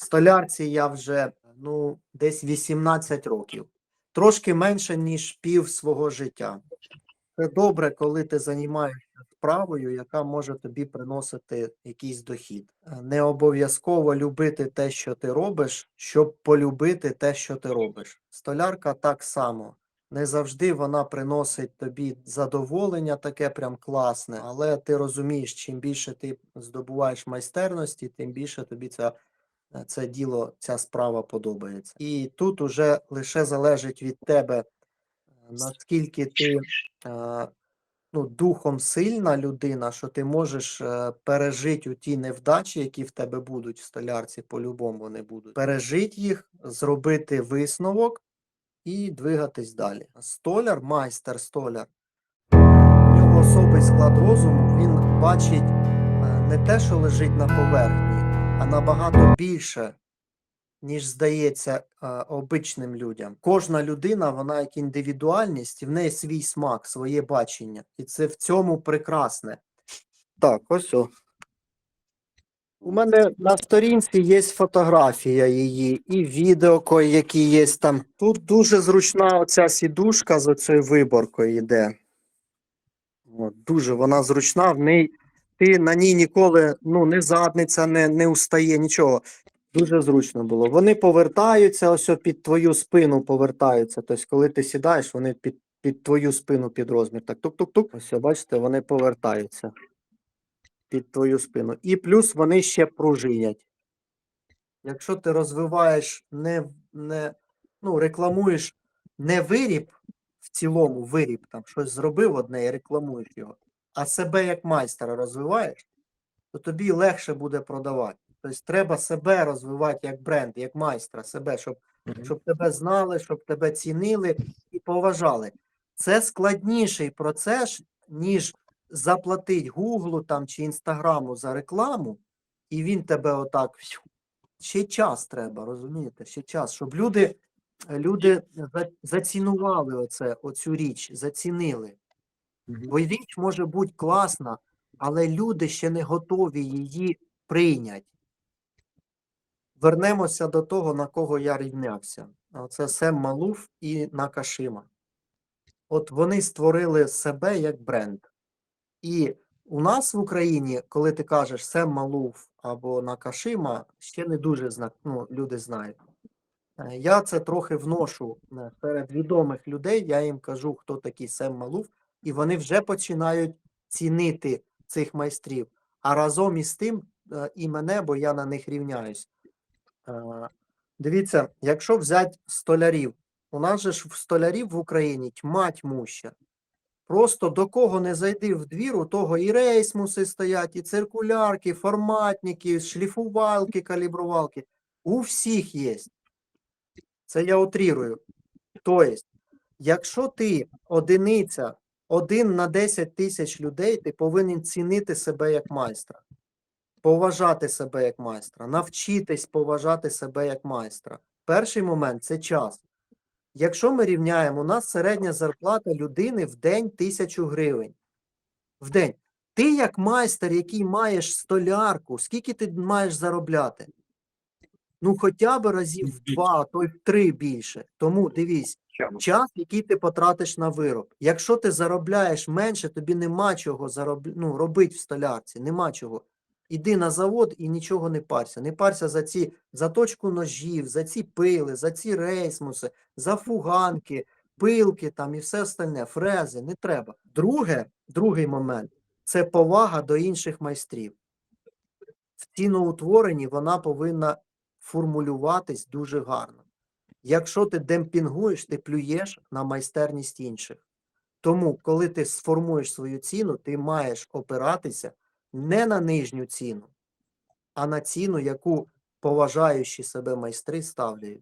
столярці я вже ну, десь 18 років, трошки менше, ніж пів свого життя. Це добре, коли ти займаєшся справою, яка може тобі приносити якийсь дохід. Е, Не обов'язково любити те, що ти робиш, щоб полюбити те, що ти робиш. Столярка так само. Не завжди вона приносить тобі задоволення, таке прям класне, але ти розумієш, чим більше ти здобуваєш майстерності, тим більше тобі ця, е, це діло, ця справа подобається. І тут уже лише залежить від тебе, е, наскільки ти е, ну, духом сильна людина, що ти можеш е, пережити у ті невдачі, які в тебе будуть в столярці, по-любому вони будуть. Пережити їх, зробити висновок і двигатись далі. Столяр, майстер столяр, у нього особий склад розуму, він бачить е, не те, що лежить на поверхні, а набагато більше, ніж здається е, обичним людям. Кожна людина, вона як індивідуальність, і в неї свій смак, своє бачення. І це в цьому прекрасне. Так, ось. О. У мене на сторінці є фотографія її і відео, які є там. Тут дуже зручна оця сідушка з оцією виборкою йде. От, дуже вона зручна, в неї ти на ній ніколи ну, не задниця, не, не устає, нічого. Дуже зручно було. Вони повертаються, ось під твою спину повертаються. Тобто, коли ти сідаєш, вони під, під твою спину під розмір. Так, тук-тук-тук. Ось, бачите, вони повертаються під твою спину. І плюс вони ще пружинять. Якщо ти розвиваєш не, не ну, рекламуєш не виріб в цілому, виріб там щось зробив одне і рекламуєш його, а себе як майстера розвиваєш, то тобі легше буде продавати. Тобто треба себе розвивати як бренд, як майстра, себе, щоб, щоб тебе знали, щоб тебе цінили і поважали. Це складніший процес, ніж заплатить Гуглу там чи Інстаграму за рекламу, і він тебе отак. Ще час треба, розумієте? Ще час, щоб люди, люди зацінували оце, оцю річ, зацінили. Бо річ може бути класна, але люди ще не готові її прийняти. Вернемося до того, на кого я рівнявся. Це Сем Малуф і Накашима. От вони створили себе як бренд. І у нас в Україні, коли ти кажеш Сем Малуф або Накашима, ще не дуже зна... ну, люди знають. Е, Я це трохи вношу е, серед відомих людей. Я їм кажу, хто такий Сем Малуф, і вони вже починають цінити цих майстрів. А разом із тим е, і мене, бо я на них рівняюсь. Е, Дивіться, якщо взяти столярів, у нас же ж в столярів в Україні тьма тьмуща. Просто до кого не зайди в двір, у того і рейсмуси стоять, і циркулярки, форматники, шліфувалки, калібрувалки. У всіх є. Це я утрірую. Тобто, якщо ти одиниця, один на 10 тисяч людей, ти повинен цінити себе як майстра, поважати себе як майстра, навчитись поважати себе як майстра. Перший момент це час. Якщо ми рівняємо, у нас середня зарплата людини в день тисячу гривень. В день. Ти, як майстер, який маєш столярку, скільки ти маєш заробляти? Ну, хоча б разів в два, а то й в три більше. Тому дивись, час, який ти потратиш на вироб. Якщо ти заробляєш менше, тобі нема чого зароб... ну, робити в столярці, нема чого. Іди на завод і нічого не парся. Не парся за ці заточку ножів, за ці пили, за ці рейсмуси, за фуганки, пилки там і все остальне, фрези, не треба. Друге, другий момент це повага до інших майстрів. В ціноутворенні вона повинна формулюватись дуже гарно. Якщо ти демпінгуєш, ти плюєш на майстерність інших. Тому, коли ти сформуєш свою ціну, ти маєш опиратися не на нижню ціну, а на ціну, яку поважаючі себе майстри ставлять.